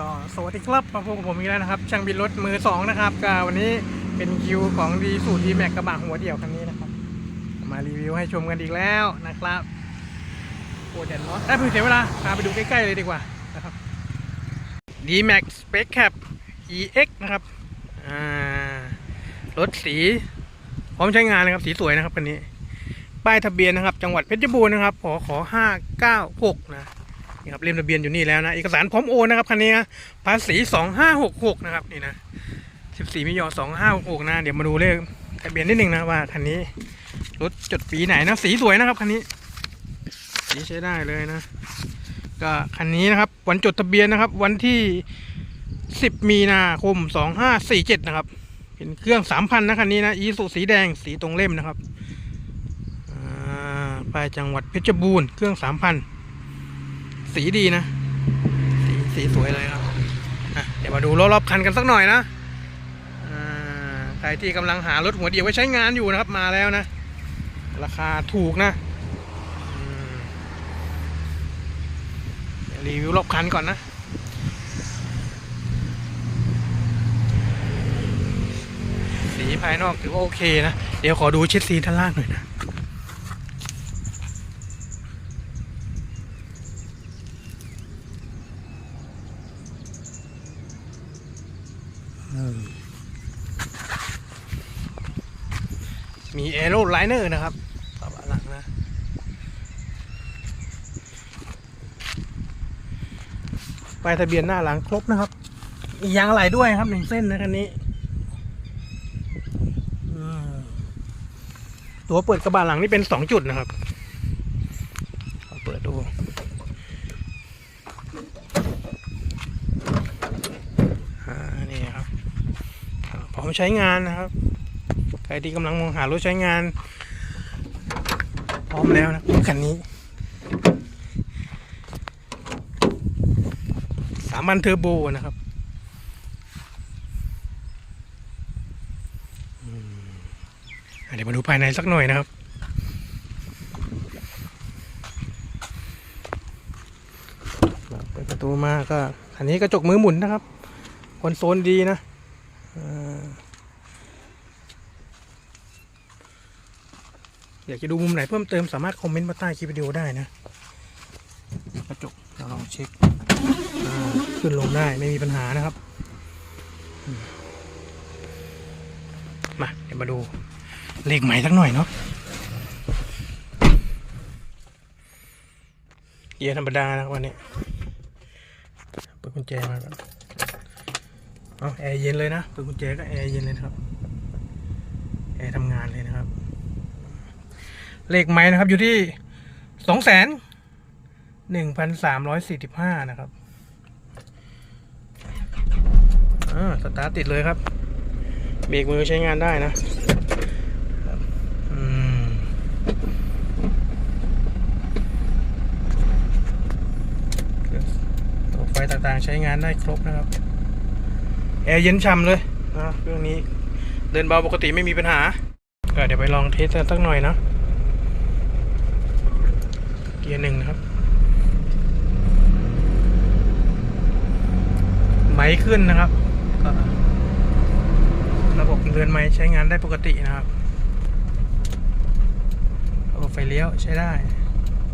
ก็สวัสดีครับมาพบกับผมอีกแล้วนะครับ ช่างบินรถมือสองนะครับก็วันนี้เป็นคิวของดีสูตรดีแม็กกระบะหัวเดี่ยวคันนี้นะครับ มารีวิวให้ชมกันอีกแล้วนะครับโอ้เด่นเนาะได้เพิ่งเสียเวลาพาไปดูใกล้ๆเลยดีกว่านะครับ d m a x Spec Cap EX นะครับอ่ารถสีพร้อมใช้งานนะครับสีสวยนะครับคันนี้ ป้ายทะเบียนนะครับ จังหวัดเพชรบูรณ์นะครับขอขอห้าเก้าหกนะ นี่ครับเล่มทะเบียนอยู่นี่แล้วนะเอกสารพร้อมโอนนะครับคันนี้นะภาษีสองห้าหกหกนะครับนี่นะสิบสี่มิยอสองห้าหกหกนะเดี๋ยวมาดูเลขทะเบียนนิดหนึ่งนะว่าคันนี้รถจดปีไหนนะสีสวยนะครับคันนี้สีใช้ได้เลยนะ ก็คันนี้นะครับ วันจดทะเบียนนะครับ วันที่สิบมีนาคมสองห้าสี่เจ็ดนะครับ เป็นเครื่องสามพันนะคันนี้นะอีสุสีแดงสีตรงเล่มนะครับไปจังหวัดเพชรบูรณ์เครื่องสามพัน สีดีนะ สีสีสวยเลยครับอะเดี๋ยวมาดูรอบๆคันกันสักหน่อยนะใครที่กำลังหารถหัวเดียวไว้ใช้งานอยู่นะครับมาแล้วนะ ราคาถูกนะรีวิวรอบคันก่อนนะสีภายนอกถือว่าโอเคนะ เดี๋ยวขอดูเช็ดสีด้านล่างหน่อยนะ มีเอโรไลเนอร์นะครับกระบหลังนะป้ายทะเบียนหน้าหลังครบนะครับมียางอะไหลด้วยครับหนึ่งเส้นนะคันนี้ ตัวเปิดกระบะหลังนี่เป็นสองจุดนะครับเอาเปิดดู อ่า นี่ครับ อ่าพร้อมใช้งานนะครับ ใครที่กำลังมองหารถใช้งาน พร้อมแล้วนะคันนี้สามันเทอร์โบนะครับเดี๋ยวมาดูภายในสักหน่อยนะครับเปิดประตูมาก็อันนี้กระจกมือหมุนนะครับคอนโซลดีนะอ่า อยากจะดูมุมไหนเพิ่มเติมสามารถคอมเมนต์มาใต้คลิปวิดีโอได้นะกระจกเราลองเช็คขึ้นลงได้ไม่มีปัญหานะครับมาเดี๋ยวมาดูเลขใหม่สักหน่อยเนาะเกียร์ธรรมดานะวันนี้เปิดกุญแจมาก่อนเอาแอร์เย็นเลยนะเปิดกุญแจก็แอร์เย็นเลยครับแอร์ทำงานเลยนะครับ เลขไม้นะครับ อยู่ที่สองแสนหนึ่งพันสามร้อยสี่สิบห้านะครับอ่าสตาร์ทติดเลยครับ เบรกมือใช้งานได้นะอืมตัวไฟต่างๆใช้งานได้ครบนะครับ แอร์เย็นฉ่ำเลยนะเครื่องนี้ เดินเบาปกติไม่มีปัญหา ก็เดี๋ยวไปลองเทสสักหน่อยนะ เกียร์หนึ่งนะครับ ไม้ขึ้นนะครับ ระบบเรือนไม้ใช้งานได้ปกตินะครับ ระบบไฟเลี้ยวใช้ได้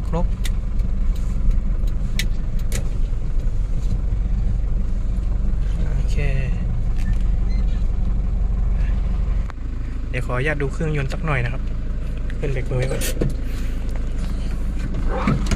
ครบโอเคเดี๋ยวขออนุญาตดูเครื่องยนต์สักหน่อยนะครับขึ้นเบรกมือไว้ ก่อ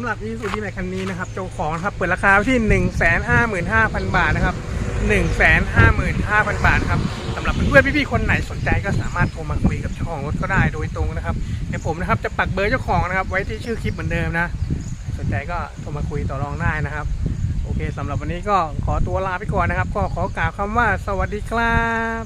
ำหรับ Isuzu D-Max คันนี้นะครับเจ้าของนะครับเปิดราคาไว้ที่ 155,000 บาทนะครับ 155,000 บาทครับสำหรับเพื่อนๆพี่ๆคนไหนสนใจก็สามารถโทรมาคุยกับเจ้าของรถก็ได้โดยตรงนะครับเดี๋ยวผมนะครับจะปักเบอร์เจ้าของนะครับ ไว้ที่ชื่อคลิปเหมือนเดิมนะ สนใจก็โทรมาคุยต่อรองได้นะครับ โอเคสำหรับวันนี้ก็ขอตัวลาไปก่อนนะครับ ก็ขอกล่าวคำว่าสวัสดีครับ